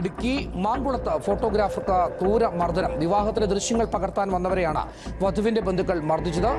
ഇടുക്കി മാങ്കുളത്ത് ഫോട്ടോഗ്രാഫർക്ക് ക്രൂര മർദ്ദനം വിവാഹത്തിലെ ദൃശ്യങ്ങൾ പകർത്താൻ വന്നവരെയാണ് വധുവിന്റെ ബന്ധുക്കൾ മർദ്ദിച്ചത്.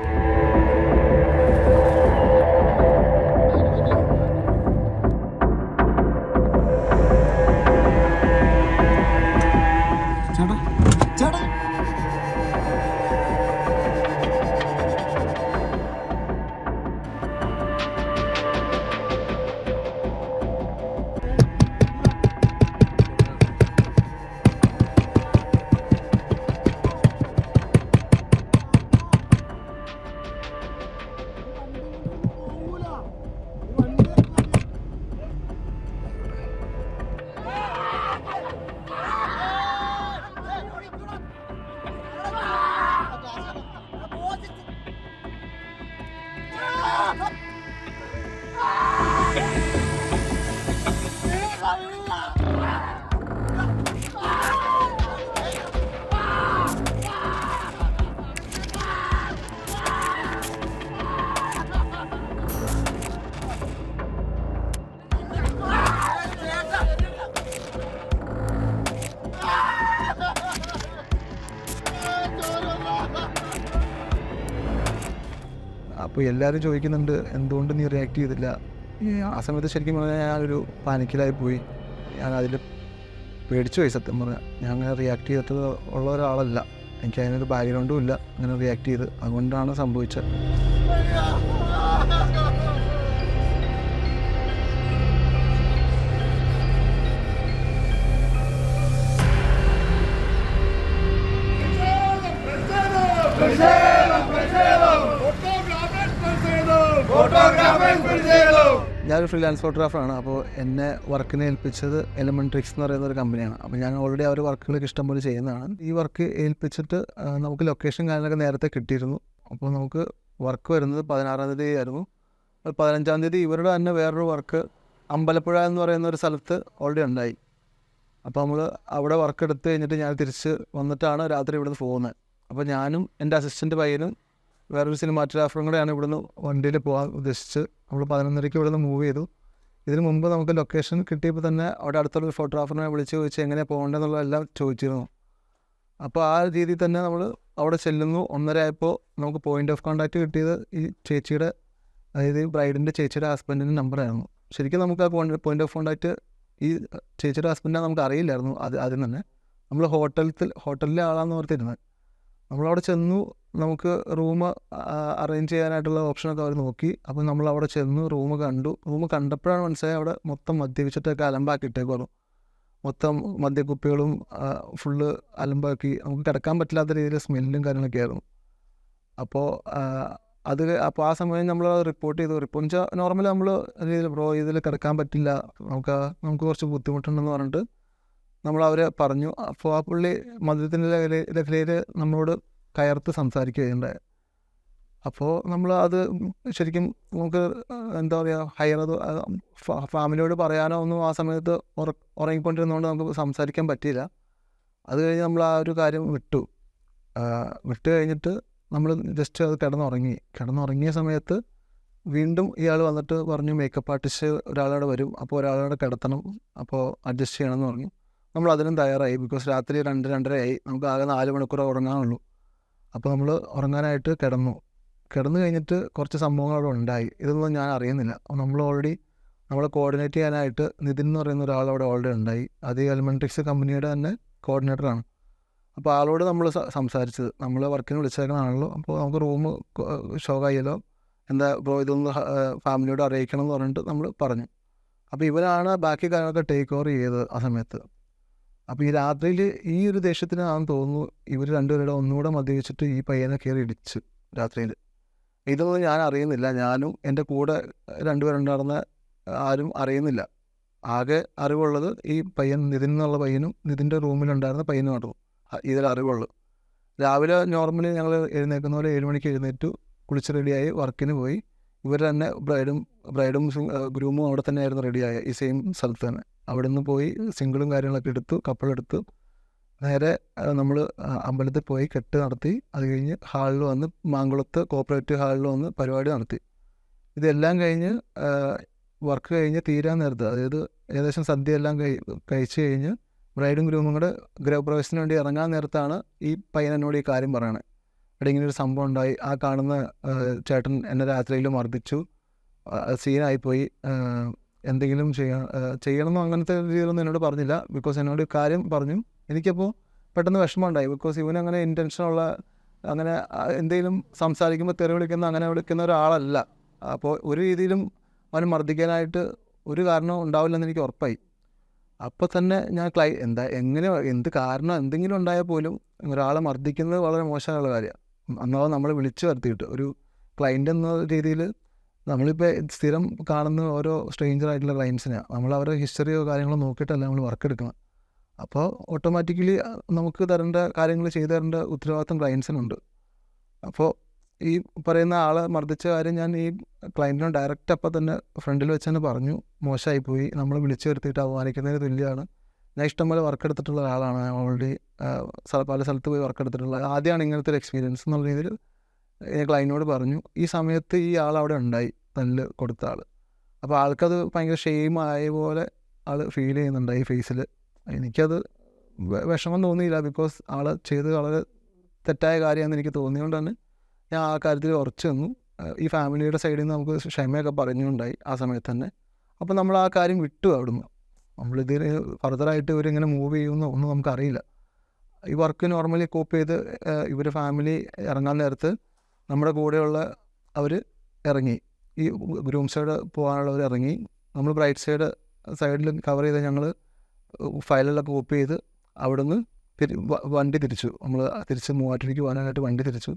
അപ്പോൾ എല്ലാവരും ചോദിക്കുന്നുണ്ട് എന്തുകൊണ്ട് നീ റിയാക്ട് ചെയ്തില്ല? ഈ ആ സമയത്ത് ശരിക്കും പറഞ്ഞാൽ ഞാനൊരു പാനിക്കിലായി പോയി. ഞാൻ അതിൽ പേടിച്ചു പോയി സത്യം പറഞ്ഞാൽ ഞാൻ അങ്ങനെ റിയാക്ട് ചെയ്തിട്ട് ഉള്ള ഒരാളല്ല. എനിക്ക് അതിനൊരു ബാക്ക്ഗ്രൗണ്ടും ഇല്ല. അങ്ങനെ റിയാക്ട് ചെയ്ത്. അതുകൊണ്ടാണ് സംഭവിച്ചത്. ഞാനൊരു ഫ്രീലാൻസ് ഫോട്ടോഗ്രാഫറാണ് അപ്പോൾ എന്നെ വർക്കിനെ ഏൽപ്പിച്ചത് എലമെൻട്രിക്സ് എന്ന് പറയുന്ന ഒരു കമ്പനിയാണ് അപ്പോൾ ഞാൻ ഓൾറെഡി അവർ വർക്കുകളൊക്കെ ഇഷ്ടംപോലെ ചെയ്യുന്നതാണ്. ഈ വർക്ക് ഏൽപ്പിച്ചിട്ട് നമുക്ക് ലൊക്കേഷൻ കാര്യങ്ങളൊക്കെ നേരത്തെ കിട്ടിയിരുന്നു. അപ്പോൾ നമുക്ക് വർക്ക് വരുന്നത് പതിനാറാം തീയതി ആയിരുന്നു. പതിനഞ്ചാം തീയതി ഇവരുടെ തന്നെ വേറൊരു വർക്ക് അമ്പലപ്പുഴ എന്ന് പറയുന്ന ഒരു സ്ഥലത്ത് ഓൾറെഡി ഉണ്ടായി. അപ്പോൾ നമ്മൾ അവിടെ വർക്ക് എടുത്ത് കഴിഞ്ഞിട്ട് ഞാൻ തിരിച്ച് വന്നിട്ടാണ് രാത്രി ഇവിടുന്ന് പോകുന്നത്. അപ്പോൾ ഞാനും എന്റെ അസിസ്റ്റന്റ് പയ്യനും വേറൊരു സിനിമാറ്റോഗ്രാഫറും കൂടെയാണ് ഇവിടുന്ന് വണ്ടിയിൽ പോകാൻ ഉദ്ദേശിച്ച്. നമ്മൾ പതിനൊന്നരയ്ക്ക് ഇവിടുന്ന് മൂവ് ചെയ്തു. ഇതിന് മുമ്പ് നമുക്ക് ലൊക്കേഷൻ കിട്ടിയപ്പോൾ തന്നെ അവിടെ അടുത്തുള്ള ഫോട്ടോഗ്രാഫറിനെ വിളിച്ച് ചോദിച്ച് എങ്ങനെയാണ് പോകേണ്ടതെന്നുള്ള എല്ലാം ചോദിച്ചിരുന്നു. അപ്പോൾ ആ രീതിയിൽ തന്നെ നമ്മൾ അവിടെ ചെല്ലുന്നു. ഒന്നര ആയപ്പോൾ നമുക്ക് പോയിന്റ് ഓഫ് കോൺടാക്റ്റ് കിട്ടിയത് ഈ ചേച്ചിയുടെ അതായത് ബ്രൈഡിന്റെ ചേച്ചിയുടെ ഹസ്ബൻഡിന്റെ നമ്പറായിരുന്നു ശരിക്കും നമുക്ക് ആ പോയിന്റ് ഓഫ് കോൺടാക്റ്റ് ഈ ചേച്ചിയുടെ ഹസ്ബൻഡിനെ നമുക്ക് അറിയില്ലായിരുന്നു അത് ആദ്യം തന്നെ. നമ്മൾ ഹോട്ടലത്തിൽ ഹോട്ടലിലെ ആളാണെന്ന് ഓർത്തിരുന്നത്. നമ്മളവിടെ ചെന്നു. നമുക്ക് റൂം അറേഞ്ച് ചെയ്യാനായിട്ടുള്ള ഓപ്ഷനൊക്കെ അവർ നോക്കി. അപ്പോൾ നമ്മൾ അവിടെ ചെന്ന് റൂം കണ്ടു. റൂം കണ്ടപ്പോഴാണ് മനസ്സിലായി അവിടെ മൊത്തം മദ്യപിച്ചിട്ടൊക്കെ അലമ്പാക്കിയിട്ടേക്കുള്ളൂ മൊത്തം മദ്യക്കുപ്പികളും ഫുള്ള് അലമ്പാക്കി നമുക്ക് കിടക്കാൻ പറ്റില്ലാത്ത രീതിയിൽ സ്മെല്ലും കാര്യങ്ങളൊക്കെ ആയിരുന്നു. അപ്പോൾ അത് അപ്പോൾ ആ സമയം നമ്മൾ റിപ്പോർട്ട് ചെയ്തു. റിപ്പോർട്ട് വെച്ചാൽ നോർമലി നമ്മൾ രീതിയിൽ ബ്രോ ഇതിൽ കിടക്കാൻ പറ്റില്ല. നമുക്ക് നമുക്ക് കുറച്ച് ബുദ്ധിമുട്ടുണ്ടെന്ന് പറഞ്ഞിട്ട് നമ്മൾ അവരെ പറഞ്ഞു. അപ്പോൾ ആ പുള്ളി മദ്യത്തിന്റെ ലഹരി ലഹരിയിൽ നമ്മളോട് കയർത്ത് സംസാരിക്കുകയുണ്ടായി. അപ്പോൾ നമ്മൾ അത് ശരിക്കും നമുക്ക് എന്താ പറയുക ഹയർ അത് ഫാമിലിയോട് പറയാനോ ഒന്നും ആ സമയത്ത് ഉറ ഉറങ്ങിക്കൊണ്ടിരുന്നതുകൊണ്ട് നമുക്ക് സംസാരിക്കാൻ പറ്റിയില്ല. അത് കഴിഞ്ഞ് നമ്മൾ ആ ഒരു കാര്യം വിട്ടു. വിട്ട് കഴിഞ്ഞിട്ട് നമ്മൾ ജസ്റ്റ് അത് കിടന്നുറങ്ങി. കിടന്നുറങ്ങിയ സമയത്ത് വീണ്ടും ഇയാൾ വന്നിട്ട് പറഞ്ഞു മേക്കപ്പ് ആർട്ടിസ്റ്റ് ഒരാളോട് വരും. അപ്പോൾ ഒരാളോട് കിടത്തണം. അപ്പോൾ അഡ്ജസ്റ്റ് ചെയ്യണമെന്ന് പറഞ്ഞു. നമ്മൾ അതിനും തയ്യാറായി. ബിക്കോസ് രാത്രി രണ്ട് രണ്ടരയായി. നമുക്ക് ആകെ നാല് മണിക്കൂർ ഉറങ്ങാനുള്ളൂ. അപ്പോൾ നമ്മൾ ഉറങ്ങാനായിട്ട് കിടന്നു. കിടന്നു കഴിഞ്ഞിട്ട് കുറച്ച് സംഭവങ്ങൾ അവിടെ ഉണ്ടായി. ഇതൊന്നും ഞാൻ അറിയുന്നില്ല. നമ്മൾ ഓൾറെഡി നമ്മൾ കോർഡിനേറ്റ് ചെയ്യാനായിട്ട് നിതിൻ എന്ന് പറയുന്ന ഒരാൾ അവിടെ ഓൾറെഡി ഉണ്ടായി. അത് എലിമെൻട്രിക്സ് കമ്പനിയുടെ തന്നെ കോർഡിനേറ്ററാണ് അപ്പോൾ ആളോട് നമ്മൾ സംസാരിച്ചത്. നമ്മൾ വർക്കിന് വിളിച്ചേക്കണാണല്ലോ അപ്പോൾ നമുക്ക് റൂം ഷോക്കായല്ലോ എന്താ ബ്രോ ഇതൊന്ന് ഫാമിലിയോട് അറിയിക്കണം എന്ന് പറഞ്ഞിട്ട് നമ്മൾ പറഞ്ഞു. അപ്പോൾ ഇവരാണ് ബാക്കി കാര്യങ്ങളൊക്കെ ടേക്ക് ഓവർ ചെയ്തത് ആ സമയത്ത്. അപ്പോൾ ഈ രാത്രിയിൽ ഈ ഒരു ദേഷ്യത്തിനാണെന്ന് തോന്നുന്നു ഇവർ രണ്ടുപേരുടെ ഒന്നുകൂടെ മദ്യപിച്ചിട്ട് ഈ പയ്യനെ കയറി ഇടിച്ച് രാത്രിയിൽ ഇതൊന്നും ഞാൻ അറിയുന്നില്ല. ഞാനും എന്റെ കൂടെ രണ്ടുപേരുണ്ടായിരുന്ന ആരും അറിയുന്നില്ല. ആകെ അറിവുള്ളത് ഈ പയ്യൻ നിതിൻ എന്നുള്ള പയ്യനും നിതിന്റെ റൂമിലുണ്ടായിരുന്ന പയ്യനും മാത്രം ഇതിൽ അറിവുള്ളൂ. രാവിലെ നോർമലി ഞങ്ങൾ എഴുന്നേൽക്കുന്ന പോലെ ഏഴ് മണിക്ക് എഴുന്നേറ്റു കുളിച്ച് റെഡിയായി വർക്കിന് പോയി. ഇവർ തന്നെ ബ്രൈഡും ബ്രൈഡും ഗ്രൂമും അവിടെ തന്നെ ആയിരുന്നു റെഡിയായ ഈ സെയിം സ്ഥലത്ത് തന്നെ. അവിടെ നിന്ന് പോയി സിംഗിളും കാര്യങ്ങളൊക്കെ എടുത്തു കപ്പളെടുത്തു നേരെ നമ്മൾ അമ്പലത്തിൽ പോയി കെട്ട് നടത്തി. അത് കഴിഞ്ഞ് ഹാളിൽ വന്ന് മാങ്കുളത്ത് കോപ്പറേറ്റീവ് ഹാളിൽ വന്ന് പരിപാടി നടത്തി. ഇതെല്ലാം കഴിഞ്ഞ് വർക്ക് കഴിഞ്ഞ് തീരാൻ നേരത്ത് അതായത് ഏകദേശം സദ്യ എല്ലാം കഴി കഴിച്ച് കഴിഞ്ഞ് ബ്രൈഡും ഗ്രൂമും കൂടെ ഗൃഹപ്രവേശത്തിന് വേണ്ടി ഇറങ്ങാൻ നേരത്താണ് ഈ പയ്യനോട് ഈ കാര്യം പറയണേ. അവിടെ ഇങ്ങനെ ഒരു സംഭവം ഉണ്ടായി. ആ കാണുന്ന ചേട്ടൻ എന്നെ രാത്രിയിൽ മർദ്ദിച്ചു. സീനായിപ്പോയി എന്തെങ്കിലും ചെയ്യാൻ ചെയ്യണമെന്നോ അങ്ങനത്തെ രീതിയിലൊന്നും എന്നോട് പറഞ്ഞില്ല. ബിക്കോസ് എന്നോട് കാര്യം പറഞ്ഞു. എനിക്കപ്പോൾ പെട്ടെന്ന് വിഷമം ഉണ്ടായി ബിക്കോസ് ഇവനങ്ങനെ ഇന്റൻഷനുള്ള അങ്ങനെ എന്തെങ്കിലും സംസാരിക്കുമ്പോൾ തെറി വിളിക്കുന്ന അങ്ങനെ വിളിക്കുന്ന ഒരാളല്ല. അപ്പോൾ ഒരു രീതിയിലും അവനെ മർദ്ദിക്കാനായിട്ട് ഒരു കാരണവും ഉണ്ടാവില്ലെന്ന് എനിക്ക് ഉറപ്പായി. അപ്പോൾ തന്നെ ഞാൻ ക്ലൈ എന്താ എങ്ങനെ എന്ത് കാരണം എന്തെങ്കിലും ഉണ്ടായാൽ പോലും ഒരാളെ മർദ്ദിക്കുന്നത് വളരെ മോശമായുള്ള കാര്യമാണ്. അന്നാവും നമ്മൾ വിളിച്ചു വരുത്തിയിട്ട് ഒരു ക്ലൈന്റ് എന്ന രീതിയിൽ നമ്മളിപ്പോൾ സ്ഥിരം കാണുന്ന ഓരോ സ്ട്രേഞ്ചർ ആയിട്ടുള്ള ക്ലയൻസിനെയാണ് നമ്മൾ അവരുടെ ഹിസ്റ്ററിയോ കാര്യങ്ങളോ നോക്കിയിട്ടല്ല നമ്മൾ വർക്ക് എടുക്കണം അപ്പോൾ ഓട്ടോമാറ്റിക്കലി നമുക്ക് തരേണ്ട കാര്യങ്ങൾ ചെയ്തു തരേണ്ട ഉത്തരവാദിത്തം ക്ലയൻസിനുണ്ട് അപ്പോൾ ഈ പറയുന്ന ആളെ മർദ്ദിച്ച കാര്യം ഞാൻ ഈ ക്ലയന്റിനോട് ഡയറക്റ്റ് അപ്പം തന്നെ ഫ്രണ്ടിൽ വെച്ച് തന്നെ പറഞ്ഞു. മോശമായിപ്പോയി. നമ്മൾ വിളിച്ചു വരുത്തിയിട്ട് അപമാനിക്കുന്നതിന് തുല്യമാണ്. ഞാൻ ഇഷ്ടംപോലെ വർക്ക് എടുത്തിട്ടുള്ള ഒരാളാണ്. ഓൾറെഡി പല സ്ഥലത്ത് പോയി വർക്ക് എടുത്തിട്ടുള്ള ആദ്യമാണ് ഇങ്ങനത്തെ ഒരു എക്സ്പീരിയൻസ് എന്നുള്ള രീതിയിൽ ക്ലൈന്റിനോട് പറഞ്ഞു ഈ സമയത്ത് ഈ ആൾ അവിടെ ഉണ്ടായി തല്ല് കൊടുത്ത ആൾ അപ്പോൾ ആൾക്കത് ഭയങ്കര ഷെയിം ആയ പോലെ ആൾ ഫീൽ ചെയ്യുന്നുണ്ട് ഈ ഫേസിൽ എനിക്കത് വിഷമം തോന്നിയില്ല ബിക്കോസ് ആൾ ചെയ്ത് വളരെ തെറ്റായ കാര്യമാണെന്ന് എനിക്ക് തോന്നിയതുകൊണ്ട് തന്നെ ഞാൻ ആ കാര്യത്തിൽ ഉറച്ചു നിന്നു. ഈ ഫാമിലിയുടെ സൈഡിൽ നിന്ന് നമുക്ക് ക്ഷമയൊക്കെ പറഞ്ഞുണ്ടായി ആ സമയത്ത് തന്നെ. അപ്പോൾ നമ്മൾ ആ കാര്യം വിട്ടു അവിടുന്ന്. നമ്മളിതിൽ ഫർദറായിട്ട് ഇവരിങ്ങനെ മൂവ് ചെയ്യുമെന്നോ ഒന്നും നമുക്കറിയില്ല. ഈ വർക്ക് നോർമലി കോപ്പ് ചെയ്ത് ഇവർ ഫാമിലി ഇറങ്ങാൻ നേരത്ത് നമ്മുടെ കൂടെയുള്ള അവർ ഇറങ്ങി. ഈ ഗ്രൂം സൈഡ് പോകാനുള്ളവർ ഇറങ്ങി. നമ്മൾ ബ്രൈറ്റ് സൈഡ് സൈഡിൽ കവർ ചെയ്ത് ഞങ്ങൾ ഫയലിലൊക്കെ കോപ്പി ചെയ്ത് അവിടുന്ന് തിരി വണ്ടി തിരിച്ചു. നമ്മൾ തിരിച്ച് മൂവാറ്റിലേക്ക് പോകാനായിട്ട് വണ്ടി തിരിച്ചു.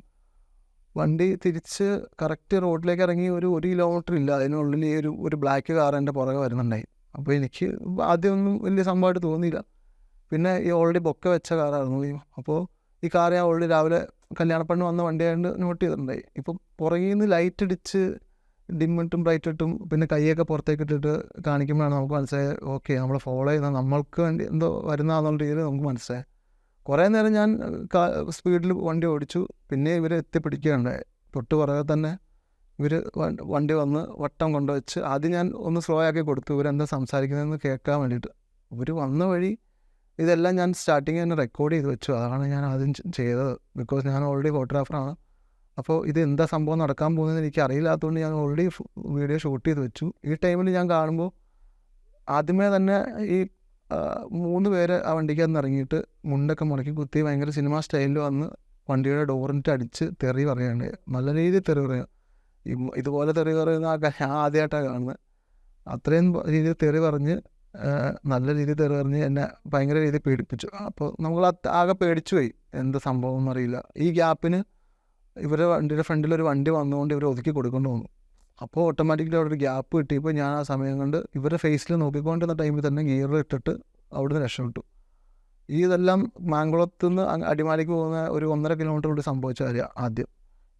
വണ്ടി തിരിച്ച് കറക്റ്റ് റോഡിലേക്ക് ഇറങ്ങി ഒരു ഒരു കിലോമീറ്റർ ഇല്ല. അതിനുള്ളിൽ ഈ ഒരു ഒരു ബ്ലാക്ക് കാർ എന്റെ പുറകെ വരുന്നുണ്ടായി. അപ്പോൾ എനിക്ക് ആദ്യമൊന്നും വലിയ സംഭവമായിട്ട് തോന്നിയില്ല. പിന്നെ ഈ ഓൾറെഡി ബൊക്കെ വെച്ച കാറായിരുന്നു അപ്പോൾ ഈ കാർ ഞാൻ ഓൾറെഡി രാവിലെ കല്യാണപ്പെണ്ണ് വന്ന വണ്ടിയായതുകൊണ്ട് നോട്ട് ചെയ്തിട്ടുണ്ടായി. ഇപ്പം പുറകിൽ നിന്ന് ലൈറ്റ് അടിച്ച് ഡിമ്മിട്ടും ബ്രൈറ്റ് ഇട്ടും പിന്നെ കൈയൊക്കെ പുറത്തേക്ക് ഇട്ടിട്ട് കാണിക്കുമ്പോഴാണ് നമുക്ക് മനസ്സിലായത് ഓക്കെ നമ്മൾ ഫോളോ ചെയ്യുന്ന നമ്മൾക്ക് വേണ്ടി എന്തോ വരുന്നതെന്നുള്ള രീതിയിൽ നമുക്ക് മനസ്സിലായി കുറേ നേരം ഞാൻ സ്പീഡിൽ വണ്ടി ഓടിച്ചു. പിന്നെ ഇവർ എത്തിപ്പിടിക്കുകയുണ്ടായി തൊട്ട് പുറകെ തന്നെ ഇവർ വണ്ടി വന്ന് വട്ടം കൊണ്ടുവച്ച് ആദ്യം ഞാൻ ഒന്ന് സ്ലോ ആക്കി കൊടുത്തു. ഇവരെന്താ സംസാരിക്കുന്നതെന്ന് കേൾക്കാൻ വേണ്ടിയിട്ട്. ഇവർ വന്ന വഴി ഇതെല്ലാം ഞാൻ സ്റ്റാർട്ടിങ് തന്നെ റെക്കോർഡ് ചെയ്ത് വെച്ചു. അതാണ് ഞാൻ ആദ്യം ചെയ്തത്. ബിക്കോസ് ഞാൻ ഓൾറെഡി ഫോട്ടോഗ്രാഫറാണ് അപ്പോൾ ഇത് എന്താ സംഭവം നടക്കാൻ പോകുന്നതെന്ന് എനിക്ക് അറിയില്ലാത്തതുകൊണ്ട് ഞാൻ ഓൾറെഡി വീഡിയോ ഷൂട്ട് ചെയ്ത് വെച്ചു. ഈ ടൈമിൽ ഞാൻ കാണുമ്പോൾ ആദ്യമേ തന്നെ ഈ മൂന്ന് പേര് ആ വണ്ടിക്ക് അന്ന് ഇറങ്ങിയിട്ട് മുണ്ടൊക്കെ മുടക്കി കുത്തി ഭയങ്കര സിനിമ സ്റ്റൈലിൽ വന്ന് വണ്ടിയുടെ ഡോറിന്റെ അടിച്ച് തെറി പറയുന്നുണ്ട് നല്ല രീതിയിൽ തെറി പറയാം ഈ ഇതുപോലെ തെറി പറയുന്ന ആ ആദ്യമായിട്ടാണ് കാണുന്നത്. അത്രയും രീതിയിൽ തെറി പറഞ്ഞ് നല്ല രീതിയിൽ തെറിഞ്ഞ് എന്നെ ഭയങ്കര രീതിയിൽ പേടിപ്പിച്ചു. അപ്പോൾ നമ്മൾ ആകെ പേടിച്ചു പോയി. എന്താ സംഭവം എന്നറിയില്ല ഈ ഗ്യാപ്പിന് ഇവരുടെ വണ്ടിയുടെ ഫ്രണ്ടിൽ ഒരു വണ്ടി വന്നുകൊണ്ട് ഇവർ ഒതുക്കി കൊടുക്കേണ്ടി വന്നു അപ്പോൾ ഓട്ടോമാറ്റിക്കലി അവിടെ ഒരു ഗ്യാപ്പ് കിട്ടിയപ്പോൾ ഞാൻ ആ സമയം കൊണ്ട് ഇവരുടെ ഫേസിൽ നോക്കിക്കൊണ്ടിരുന്ന ടൈമിൽ തന്നെ ഗിയർ ഇട്ടിട്ട് അവിടുന്ന് രക്ഷപ്പെട്ടു. ഈ ഇതെല്ലാം മാങ്കുളത്ത് നിന്ന് അടിമാലിക്ക് പോകുന്ന ഒരു ഒന്നര കിലോമീറ്റർ കൊണ്ട് സംഭവിച്ച കാര്യം ആദ്യം.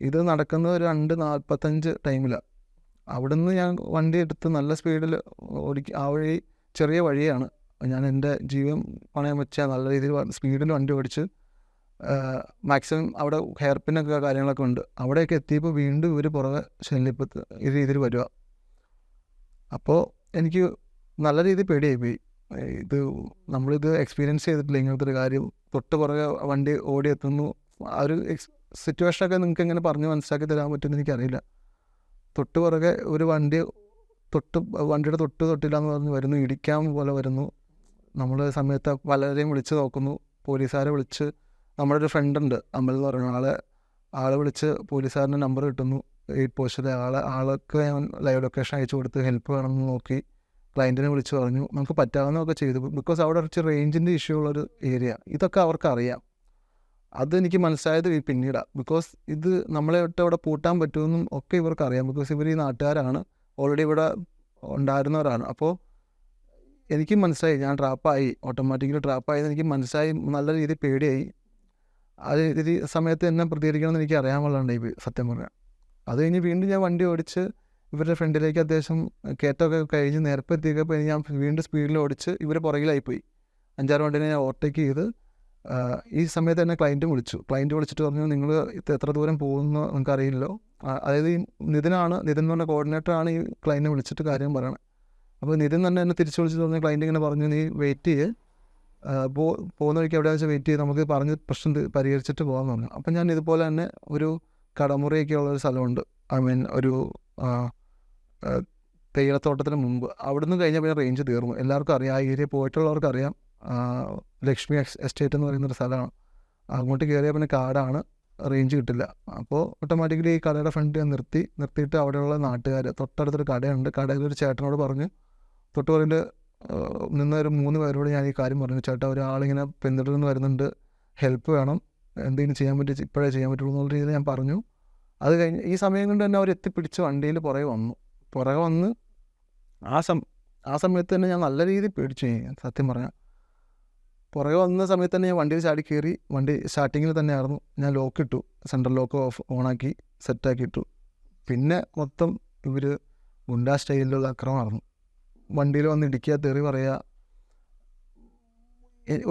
ഇത് നടക്കുന്നത് ഒരു രണ്ട് നാൽപ്പത്തഞ്ച് ടൈമിലാണ്. അവിടുന്ന് ഞാൻ വണ്ടി എടുത്ത് നല്ല സ്പീഡിൽ ഓടിക്ക ആ വഴി ചെറിയ വഴിയാണ്. ഞാൻ എന്റെ ജീവൻ പണയം വെച്ച നല്ല രീതിയിൽ സ്പീഡിൽ വണ്ടി ഓടിച്ച് മാക്സിമം അവിടെ ഹെയർ പിന്നൊക്കെ കാര്യങ്ങളൊക്കെ ഉണ്ട്. അവിടെയൊക്കെ എത്തിയപ്പോൾ വീണ്ടും ഇവർ പുറകെ ശല്യപ്പത്ത് ഈ രീതിയിൽ വരിക. അപ്പോൾ എനിക്ക് നല്ല രീതിയിൽ പേടിയായി പോയി. ഇത് നമ്മളിത് എക്സ്പീരിയൻസ് ചെയ്തിട്ടില്ല ഇങ്ങനത്തെ ഒരു കാര്യം. തൊട്ട് പുറകെ വണ്ടി ഓടി എത്തുന്നു. ആ ഒരു സിറ്റുവേഷനൊക്കെ നിങ്ങൾക്ക് എങ്ങനെ പറഞ്ഞ് മനസ്സിലാക്കി തരാൻ പറ്റുമെന്ന് എനിക്കറിയില്ല. തൊട്ട് പുറകെ ഒരു വണ്ടി തൊട്ട് വണ്ടിയുടെ തൊട്ട് തൊട്ടില്ല എന്ന് പറഞ്ഞ് വരുന്നു. ഇടിക്കാൻ പോലെ വരുന്നു. നമ്മൾ സമയത്ത് പലരെയും വിളിച്ച് നോക്കുന്നു. പോലീസുകാരെ വിളിച്ച് നമ്മുടെ ഒരു ഫ്രണ്ട് ഉണ്ട് അമ്മൽ എന്ന് പറയുന്ന ആളെ. ആളെ വിളിച്ച് പോലീസുകാരന്റെ നമ്പർ കിട്ടുന്നു. എയ്റ്റ് പോസ്റ്റിലെ ആളെ ആൾക്ക് ഞാൻ ലൈവ് ലൊക്കേഷൻ അയച്ചു കൊടുത്ത് ഹെൽപ്പ് വേണമെന്ന് നോക്കി ക്ലയന്റിനെ വിളിച്ച് പറഞ്ഞു. നമുക്ക് പറ്റാവുന്നതൊക്കെ ചെയ്തു. ബിക്കോസ് അവിടെ കുറച്ച് റേഞ്ചിന്റെ ഇഷ്യൂ ഉള്ളൊരു ഏരിയ ഇതൊക്കെ അവർക്ക് അറിയാം അതെനിക്ക് മനസ്സിലായത് ഈ പിന്നീടാണ് ബിക്കോസ് ഇത് നമ്മളെ ഒട്ട് അവിടെ പൂട്ടാൻ പറ്റുമെന്നും ഒക്കെ ഇവർക്ക് അറിയാം ബിക്കോസ് ഇവർ ഈ നാട്ടുകാരാണ്. ഓൾറെഡി ഇവിടെ ഉണ്ടായിരുന്നവരാണ്. അപ്പോൾ എനിക്ക് മനസ്സിലായി ഞാൻ ട്രാപ്പായി ഓട്ടോമാറ്റിക്കലി ട്രാപ്പായെന്ന് എനിക്ക് മനസ്സിലായി നല്ല രീതിയിൽ പേടിയായി. അത് ഇത് സമയത്ത് എന്നെ പ്രതികരിക്കണമെന്ന് എനിക്ക് അറിയാൻ പാടില്ലാണ്ടായി സത്യം പറഞ്ഞാൽ. അത് കഴിഞ്ഞ് വീണ്ടും ഞാൻ വണ്ടി ഓടിച്ച് ഇവരുടെ ഫ്രണ്ടിലേക്ക് അത്യാവശ്യം കയറ്റമൊക്കെ കഴിഞ്ഞ് നേരത്തെ എത്തിയപ്പോൾ ഞാൻ വീണ്ടും സ്പീഡിൽ ഓടിച്ച് ഇവർ പുറകിലായിപ്പോയി. അഞ്ചാറ് വണ്ടിനെ ഞാൻ ഓവർടേക്ക് ചെയ്ത് ഈ സമയത്ത് തന്നെ ക്ലയന്റ് വിളിച്ചു. ക്ലയന്റ് വിളിച്ചിട്ട് പറഞ്ഞു നിങ്ങൾ എത്ര ദൂരം പോകുന്നു നിങ്ങൾക്ക് അറിയില്ലല്ലോ ആ, അതായത് ഈ നിതിനാണ് നിതിൻ എന്ന് പറഞ്ഞ കോർഡിനേറ്ററാണ് ഈ ക്ലയന്റിനെ വിളിച്ചിട്ട് കാര്യം പറയണത് അപ്പോൾ നിതിൻ തന്നെ എന്നെ തിരിച്ചു വിളിച്ചിട്ട് പറഞ്ഞു ക്ലയന്റ് ഇങ്ങനെ പറഞ്ഞു നീ വെയിറ്റ് ചെയ്യ്. പോ പോകുന്ന വഴിക്ക് എവിടെ വെച്ച് വെയിറ്റ് ചെയ്ത് നമുക്ക് പറഞ്ഞ് പ്രശ്നം പരിഹരിച്ചിട്ട് പോകാമെന്ന് പറഞ്ഞു. അപ്പം ഞാൻ ഇതുപോലെ തന്നെ ഒരു കടമുറിയൊക്കെ ഉള്ളൊരു സ്ഥലമുണ്ട്. ഐ മീൻ ഒരു തേയിലത്തോട്ടത്തിന് മുമ്പ്. അവിടുന്ന് കഴിഞ്ഞാൽ പിന്നെ റേഞ്ച് തീർന്നു. എല്ലാവർക്കും അറിയാം. ആ ഏരിയ പോയിട്ടുള്ളവർക്കറിയാം. ലക്ഷ്മി എസ്റ്റേറ്റ് എന്ന് പറയുന്നൊരു സ്ഥലമാണ്. അങ്ങോട്ട് കയറിയാൽ പിന്നെ കാടാണ്. റേഞ്ച് കിട്ടില്ല. അപ്പോൾ ഓട്ടോമാറ്റിക്കലി ഈ കടയുടെ ഫ്രണ്ട് ഞാൻ നിർത്തി. നിർത്തിയിട്ട് അവിടെയുള്ള നാട്ടുകാർ തൊട്ടടുത്തൊരു കടയുണ്ട്. കടയിൽ ഒരു ചേട്ടനോട് പറഞ്ഞു തൊട്ടുപുറയിൽ നിന്ന ഒരു മൂന്ന് പേരോട് ഞാൻ ഈ കാര്യം പറഞ്ഞു. ചേട്ടാ ഒരാളിങ്ങനെ പിന്തുടർന്ന് വരുന്നുണ്ട്. ഹെൽപ്പ് വേണം. എന്തെങ്കിലും ചെയ്യാൻ പറ്റി ഇപ്പോഴേ ചെയ്യാൻ പറ്റുള്ളൂ എന്നുള്ള രീതിയിൽ ഞാൻ പറഞ്ഞു. അത് കഴിഞ്ഞ് ഈ സമയം കൊണ്ട് തന്നെ അവർ എത്തിപ്പിടിച്ച് വണ്ടിയിൽ പുറകെ വന്നു. പുറകെ വന്ന് ആ സം ആ സമയത്ത് തന്നെ ഞാൻ നല്ല രീതിയിൽ പേടിച്ചു സത്യം പറഞ്ഞാൽ പുറകെ വന്ന സമയത്ത് തന്നെ ഞാൻ വണ്ടിയിൽ ചാടി കയറി വണ്ടി സ്റ്റാർട്ടിങ്ങിൽ തന്നെയായിരുന്നു. ഞാൻ ലോക്ക് ഇട്ടു. സെൻട്രൽ ലോക്ക് ഓഫ് ഓണാക്കി സെറ്റാക്കി ഇട്ടു. പിന്നെ മൊത്തം ഇവർ ഗുണ്ടാ സ്റ്റൈലിലുള്ള അക്രമമായിരുന്നു. വണ്ടിയിൽ വന്ന് ഇടിക്കുക തെറി പറയുക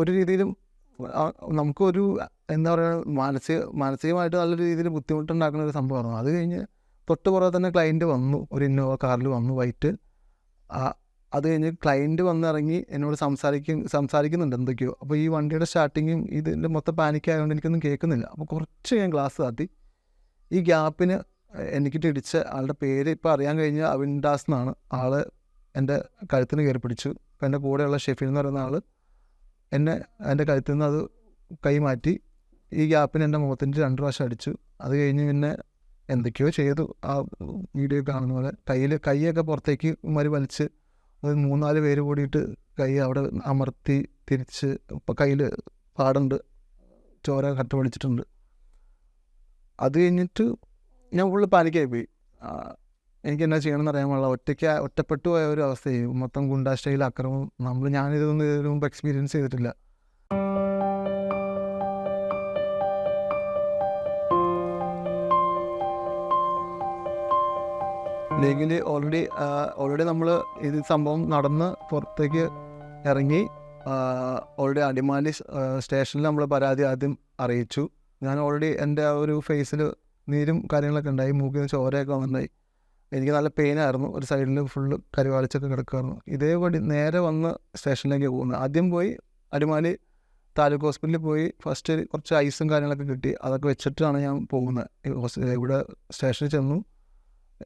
ഒരു രീതിയിലും നമുക്കൊരു എന്താ പറയുക മാനസിക മാനസികമായിട്ട് നല്ല രീതിയിൽ ബുദ്ധിമുട്ടുണ്ടാക്കുന്ന ഒരു സംഭവമായിരുന്നു. അത് കഴിഞ്ഞ് തൊട്ട് പുറകെ തന്നെ ക്ലയന്റ് വന്നു. ഒരു ഇന്നോവ കാറിൽ വന്നു. വൈറ്റ് ആ അത് കഴിഞ്ഞ് ക്ലയന്റ് വന്നിറങ്ങി എന്നോട് സംസാരിക്കും സംസാരിക്കുന്നുണ്ട് എന്തൊക്കെയോ. അപ്പോൾ ഈ വണ്ടിയുടെ സ്റ്റാർട്ടിങ്ങും ഇതിന്റെ മൊത്തം പാനിക് ആയതുകൊണ്ട് എനിക്കൊന്നും കേൾക്കുന്നില്ല. അപ്പോൾ കുറച്ച് ഞാൻ ഗ്ലാസ് താത്തി. ഈ ഗ്യാപ്പിന് എനിക്ക് ഇടിച്ച ആളുടെ പേര് ഇപ്പോൾ അറിയാൻ കഴിഞ്ഞ അവിൻദാസ് എന്നാണ്. ആൾ എന്റെ കഴുത്തിന് കയറി പിടിച്ചു. അപ്പോൾ എന്റെ കൂടെയുള്ള ഷെഫീൽ എന്ന് പറയുന്ന ആൾ എന്നെ എന്റെ കഴുത്തിൽ നിന്ന് അത് കൈമാറ്റി ഈ ഗ്യാപ്പിന് എന്റെ മുഖത്തിന്റെ രണ്ട് പ്രാവശ്യം അടിച്ചു. അത് കഴിഞ്ഞ് പിന്നെ എന്തൊക്കെയോ ചെയ്തു. ആ വീഡിയോ കാണുന്ന പോലെ കയ്യിൽ കൈയൊക്കെ പുറത്തേക്ക് മരി വലിച്ച് ഒരു മൂന്നാൽ പേര് കൂടിയിട്ട് കൈ അവിടെ അമർത്തി തിരിച്ച് ഇപ്പം കയ്യിൽ പാടുണ്ട്. ചോര കട്ട പിടിച്ചിട്ടുണ്ട്. അത് കഴിഞ്ഞിട്ട് ഞാൻ ഫുള്ള് പാനിക്കായി പോയി. എനിക്ക് എന്നാ ചെയ്യണമെന്ന് അറിയാൻ പാടില്ല. ഒറ്റയ്ക്ക് ഒറ്റപ്പെട്ടു പോയ ഒരു അവസ്ഥയായി. മൊത്തം ഗുണ്ടാ സ്റ്റൈൽ അക്രമം. നമ്മൾ ഞാനിതൊന്നും ഇതിനു മുമ്പ് എക്സ്പീരിയൻസ് ചെയ്തിട്ടില്ല. ലീഗിൽ ഓൾറെഡി ഓൾറെഡി നമ്മൾ ഇത് സംഭവം നടന്ന് പുറത്തേക്ക് ഇറങ്ങി ഓൾറെഡി അടിമാലി സ്റ്റേഷനിൽ നമ്മൾ പരാതി ആദ്യം അറിയിച്ചു. ഞാൻ ഓൾറെഡി എന്റെ ആ ഒരു ഫേസിൽ നീരും കാര്യങ്ങളൊക്കെ ഉണ്ടായി മൂക്കിൽ നിന്ന് ചോരയൊക്കെ വന്നായി എനിക്ക് നല്ല പെയിനായിരുന്നു ഒരു സൈഡിൽ ഫുള്ള് കരുവാളിച്ചൊക്കെ കിടക്കുമായിരുന്നു ഇതേപടി നേരെ വന്ന് സ്റ്റേഷനിലേക്ക് പോകുന്നത് ആദ്യം പോയി അടിമാലി താലൂക്ക് ഹോസ്പിറ്റലിൽ പോയി ഫസ്റ്റ് കുറച്ച് ഐസും കാര്യങ്ങളൊക്കെ കിട്ടി. അതൊക്കെ വെച്ചിട്ടാണ് ഞാൻ പോകുന്നത്. ഇവിടെ സ്റ്റേഷനിൽ ചെന്നു.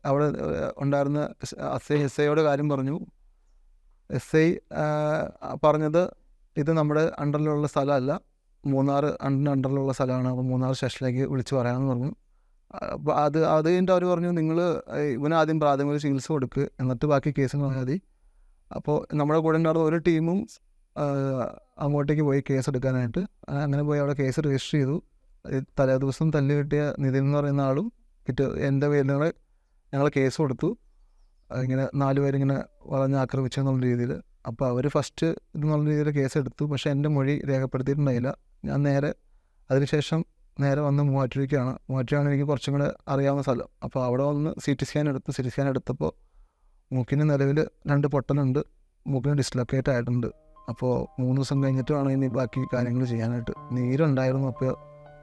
അവിടെ ഉണ്ടായിരുന്ന എസ് ഐ എസ് ഐയോട് കാര്യം പറഞ്ഞു. എസ് ഐ പറഞ്ഞത് ഇത് നമ്മുടെ അണ്ടറിലുള്ള സ്ഥലമല്ല. മൂന്നാർ അണ്ടിന്റെ അണ്ടറിലുള്ള സ്ഥലമാണ്. അപ്പോൾ മൂന്നാർ സ്റ്റേഷനിലേക്ക് വിളിച്ച് പറയാമെന്ന് പറഞ്ഞു. അപ്പോൾ അത് അത് കഴിഞ്ഞിട്ട് അവർ പറഞ്ഞു നിങ്ങൾ ഇവനാദ്യം പ്രാഥമിക ചികിത്സ കൊടുക്കുക എന്നിട്ട് ബാക്കി കേസ് പറഞ്ഞാൽ മതി. അപ്പോൾ നമ്മുടെ കൂടെ ഉണ്ടായിരുന്ന ഒരു ടീമും അങ്ങോട്ടേക്ക് പോയി കേസ് എടുക്കാനായിട്ട് അങ്ങനെ പോയി അവിടെ കേസ് രജിസ്റ്റർ ചെയ്തു. തലേ ദിവസം തല്ല് കിട്ടിയ നിതിൻ എന്ന് പറയുന്ന ആളും പിറ്റേ എന്റെ പേരിൽ ഞങ്ങൾ കേസ് കൊടുത്തു. ഇങ്ങനെ നാല് പേരിങ്ങനെ വളഞ്ഞ് ആക്രമിച്ചു എന്നുള്ള രീതിയിൽ അപ്പോൾ അവർ ഫസ്റ്റ് എന്നുള്ള രീതിയിൽ കേസ് എടുത്തു. പക്ഷേ എന്റെ മൊഴി രേഖപ്പെടുത്തിയിട്ടുണ്ടായില്ല. ഞാൻ നേരെ അതിനുശേഷം നേരെ വന്ന് മൂവാറ്റുപുഴയ്ക്കാണ് മൂവാറ്റുപുഴയാണ് എനിക്ക് കുറച്ചും കൂടെ അറിയാവുന്ന സ്ഥലം. അപ്പോൾ അവിടെ വന്ന് സി ടി സ്കാൻ എടുത്തു. സി ടി സ്കാൻ എടുത്തപ്പോൾ മൂക്കിന് നിലവിൽ രണ്ട് പൊട്ടലുണ്ട് മൂക്കിന് ഡിസ്ലൊക്കേറ്റ് ആയിട്ടുണ്ട്. അപ്പോൾ മൂന്ന് ദിവസം കഴിഞ്ഞിട്ട് വേണം ഇനി ബാക്കി കാര്യങ്ങൾ ചെയ്യാനായിട്ട്. നീരുണ്ടായിരുന്നു. അപ്പോൾ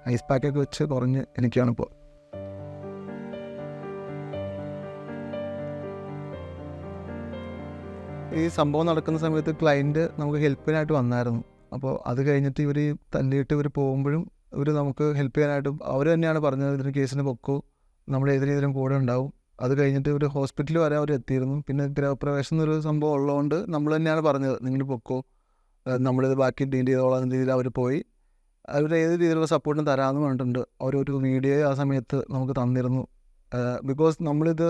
ഐസ് പാക്കൊക്കെ വെച്ച് കുറഞ്ഞ് എനിക്കാണിപ്പോൾ ഈ സംഭവം നടക്കുന്ന സമയത്ത് ക്ലയന്റ് നമുക്ക് ഹെൽപ്പിനായിട്ട് വന്നായിരുന്നു. അപ്പോൾ അത് കഴിഞ്ഞിട്ട് ഇവർ തല്ലിയിട്ട് ഇവർ പോകുമ്പോഴും ഇവർ നമുക്ക് ഹെൽപ്പ് ചെയ്യാനായിട്ടും അവർ തന്നെയാണ് പറഞ്ഞത് ഇതിന് കേസിന് പൊക്കോ നമ്മൾ ഏതിനേതിനും കൂടെ ഉണ്ടാവും. അത് കഴിഞ്ഞിട്ട് ഒരു ഹോസ്പിറ്റലിൽ വരെ അവർ എത്തിയിരുന്നു. പിന്നെ ഗ്രഹപ്രവേശം എന്നൊരു സംഭവം ഉള്ളതുകൊണ്ട് നമ്മൾ തന്നെയാണ് പറഞ്ഞത് നിങ്ങൾ പൊക്കോ നമ്മളിത് ബാക്കി ഡീൽ ചെയ്തോളാം രീതിയിൽ അവർ പോയി. അവർ ഏത് രീതിയിലുള്ള സപ്പോർട്ടും തരാമെന്ന് പറഞ്ഞിട്ടുണ്ട്. അവരൊരു വീഡിയോ ആ സമയത്ത് നമുക്ക് തന്നിരുന്നു. ബിക്കോസ് നമ്മളിത്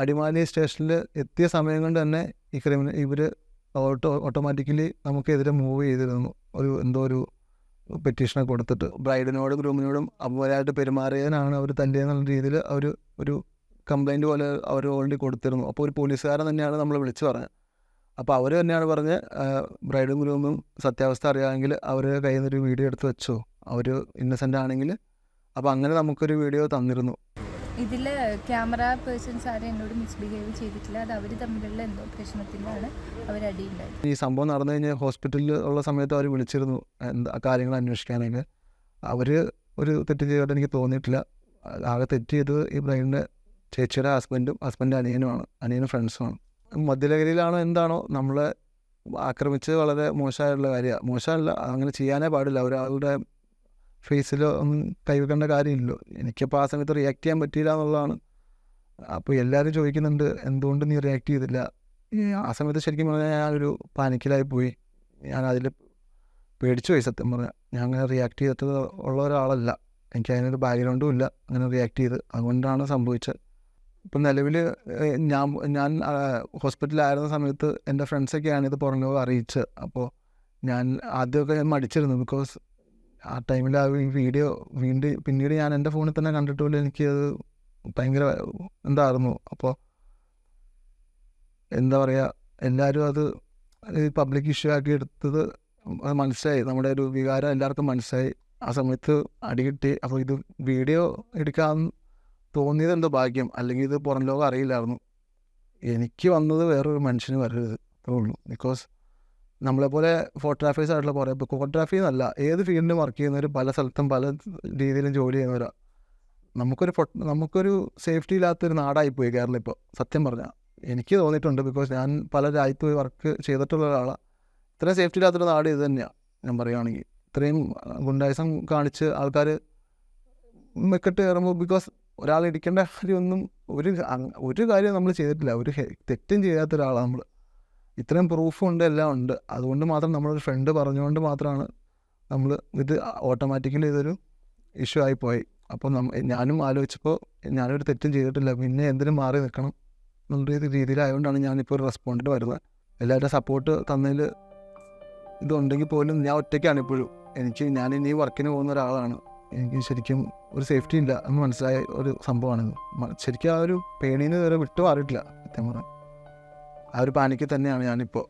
അടിമാലി സ്റ്റേഷനിൽ എത്തിയ സമയം കൊണ്ട് തന്നെ ഈ ക്രിമിനൽ ഇവർ ഓട്ടോ ഓട്ടോമാറ്റിക്കലി നമുക്കെതിരെ മൂവ് ചെയ്തിരുന്നു. ഒരു എന്തോ ഒരു പെറ്റീഷനെ കൊടുത്തിട്ട്. ബ്രൈഡിനോടും ഗ്രൂമിനോടും അപ്പോലായിട്ട് പെരുമാറിയതിനാണ് അവർ തന്റെ എന്നുള്ള രീതിയിൽ അവർ ഒരു കംപ്ലൈന്റ് പോലെ അവർ ഓൾറെഡി കൊടുത്തിരുന്നു. അപ്പോൾ ഒരു പോലീസുകാരൻ തന്നെയാണ് നമ്മൾ വിളിച്ച് പറഞ്ഞത്. അപ്പോൾ അവർ തന്നെയാണ് പറഞ്ഞ് ബ്രൈഡും ഗ്രൂമും സത്യാവസ്ഥ അറിയാമെങ്കിൽ അവർ കയ്യിൽ നിന്നൊരു വീഡിയോ എടുത്ത് വെച്ചോ. അവർ ഇന്നസെന്റ് ആണെങ്കിൽ. അപ്പോൾ അങ്ങനെ നമുക്കൊരു വീഡിയോ തന്നിരുന്നു. ഇതിൽ ക്യാമറ പേഴ്സൺസ് ആരും എന്നോട് മിസ്ബിഹേവ് ചെയ്തിട്ടില്ല. അത് അവർ തമ്മിലുള്ള എന്തോ പ്രശ്നത്തിലാണ് അടിയുണ്ടായത്. ഈ സംഭവം നടന്നു കഴിഞ്ഞാൽ ഹോസ്പിറ്റലിൽ ഉള്ള സമയത്ത് അവർ വിളിച്ചിരുന്നു എന്താ കാര്യങ്ങൾ അന്വേഷിക്കാനായിട്ട്. അവർ ഒരു തെറ്റ് ചെയ്തിട്ട് എനിക്ക് തോന്നിയിട്ടില്ല. ആകെ തെറ്റ് ചെയ്തത് ഈ ബ്രൈഡിന്റെ ചേച്ചിയുടെ ഹസ്ബൻഡും ഹസ്ബൻഡ് അനിയനുമാണ്. അനിയനും ഫ്രണ്ട്സുമാണ് മദ്യലഹരിയിലാണോ എന്താണോ നമ്മളെ ആക്രമിച്ചത് വളരെ മോശമായിട്ടുള്ള കാര്യമാണ്. മോശമല്ല അങ്ങനെ ചെയ്യാനേ പാടില്ല. ഒരാളുടെ ഫേസിൽ ഒന്നും കൈവെക്കേണ്ട കാര്യമില്ലല്ലോ എനിക്കപ്പോൾ ആ സമയത്ത് റിയാക്ട് ചെയ്യാൻ പറ്റിയില്ല എന്നുള്ളതാണ്. അപ്പോൾ എല്ലാവരും ചോദിക്കുന്നുണ്ട് എന്തുകൊണ്ട് നീ റിയാക്ട് ചെയ്തില്ല? ആ സമയത്ത് ശരിക്കും പറഞ്ഞാൽ ഞാനൊരു പാനിക്കിലായി പോയി. ഞാൻ അതിൽ പേടിച്ചു പോയി സത്യം പറഞ്ഞാൽ ഞാൻ അങ്ങനെ റിയാക്ട് ചെയ്തിട്ട് ഉള്ള ഒരാളല്ല. എനിക്ക് അതിനൊരു ബാക്ക്ഗ്രൗണ്ടും ഇല്ല. അങ്ങനെ റിയാക്ട് ചെയ്ത്. അതുകൊണ്ടാണ് സംഭവിച്ചത്. ഇപ്പം നിലവിൽ ഞാൻ ഞാൻ ഹോസ്പിറ്റലിലായിരുന്ന സമയത്ത് എന്റെ ഫ്രണ്ട്സൊക്കെയാണ് ഇത് പുറമെ അറിയിച്ചത്. അപ്പോൾ ഞാൻ ആദ്യമൊക്കെ ഞാൻ മടിച്ചിരുന്നു ബിക്കോസ് ആ ടൈമിൽ ആ വീഡിയോ വീണ്ടും പിന്നീട് ഞാൻ എന്റെ ഫോണിൽ തന്നെ കണ്ടിട്ട് പോലും എനിക്കത് ഭയങ്കര എന്തായിരുന്നു. അപ്പോൾ എന്താ പറയുക എല്ലാവരും അത് പബ്ലിക് ഇഷ്യൂ ആക്കി എടുത്തത് അത് മനസ്സിലായി. നമ്മുടെ ഒരു വികാരം എല്ലാവർക്കും മനസ്സിലായി. ആ സമയത്ത് അടി കിട്ടി. അപ്പോൾ ഇത് വീഡിയോ എടുക്കാൻ തോന്നിയത് എന്തോ ഭാഗ്യം. അല്ലെങ്കിൽ ഇത് പുറം ലോകം അറിയില്ലായിരുന്നു. എനിക്ക് വന്നത് വേറൊരു മനുഷ്യന് വരരുത്. അത്രേ ഉള്ളൂ. ബിക്കോസ് നമ്മളെപ്പോലെ ഫോട്ടോഗ്രാഫേഴ്സ് ആയിട്ടുള്ള കുറേ ഫോട്ടോഗ്രാഫി എന്നല്ല ഏത് ഫീൽഡിലും വർക്ക് ചെയ്യുന്നവർ പല സ്ഥലത്തും പല രീതിയിലും ജോലി ചെയ്യുന്നവരാണ് നമുക്കൊരു ഫോ നമുക്കൊരു സേഫ്റ്റി ഇല്ലാത്തൊരു നാടായിപ്പോയി കേരളം ഇപ്പോൾ സത്യം പറഞ്ഞാൽ എനിക്ക് തോന്നിയിട്ടുണ്ട് ബിക്കോസ് ഞാൻ പല രാജ്യത്ത് പോയി വർക്ക് ചെയ്തിട്ടുള്ള ഒരാളാണ് ഇത്രയും സേഫ്റ്റി ഇല്ലാത്തൊരു നാട് ഇത് തന്നെയാണ് ഞാൻ പറയുകയാണെങ്കിൽ. ഇത്രയും ഗുണ്ടായസം കാണിച്ച് ആൾക്കാർ മെക്കെട്ട് കയറുമ്പോൾ ബിക്കോസ് ഒരാൾ ഇടിക്കേണ്ട കാര്യമൊന്നും ഒരു ഒരു കാര്യം നമ്മൾ ചെയ്തിട്ടില്ല. ഒരു തെറ്റും ചെയ്യാത്ത ഒരാളാണ് നമ്മൾ ഇത്രയും പ്രൂഫും ഉണ്ട് എല്ലാം ഉണ്ട്. അതുകൊണ്ട് മാത്രം നമ്മളൊരു ഫ്രണ്ട് പറഞ്ഞുകൊണ്ട് മാത്രമാണ് നമ്മൾ ഇത് ഓട്ടോമാറ്റിക്കലി ഇതൊരു ഇഷ്യൂ ആയിപ്പോയി അപ്പോൾ നമ്മ ഞാനും ആലോചിച്ചപ്പോൾ ഞാനൊരു തെറ്റും ചെയ്തിട്ടില്ല. പിന്നെ എന്തിനും മാറി നിൽക്കണം എന്നുള്ള രീതിയിലായതുകൊണ്ടാണ് ഞാനിപ്പോൾ ഒരു റെസ്പോണ്ടിൽ വരുന്നത്. എല്ലാവരുടെ സപ്പോർട്ട് തന്നതിൽ ഇതുണ്ടെങ്കിൽ പോലും ഞാൻ ഒറ്റയ്ക്കാണ് ഇപ്പോഴും. എനിക്ക് ഞാൻ ഇനി വർക്കിന് പോകുന്ന ഒരാളാണ്. എനിക്ക് ശരിക്കും ഒരു സേഫ്റ്റി ഇല്ല എന്ന് മനസ്സിലായ ഒരു സംഭവമാണ് ശരിക്കും ആ ഒരു പേടിയിൽ നിന്ന് വരെ വിട്ടു മാറിയിട്ടില്ല സത്യം പറഞ്ഞാൽ. ആ ഒരു പാനിക്ക് തന്നെയാണ് ഞാനിപ്പോൾ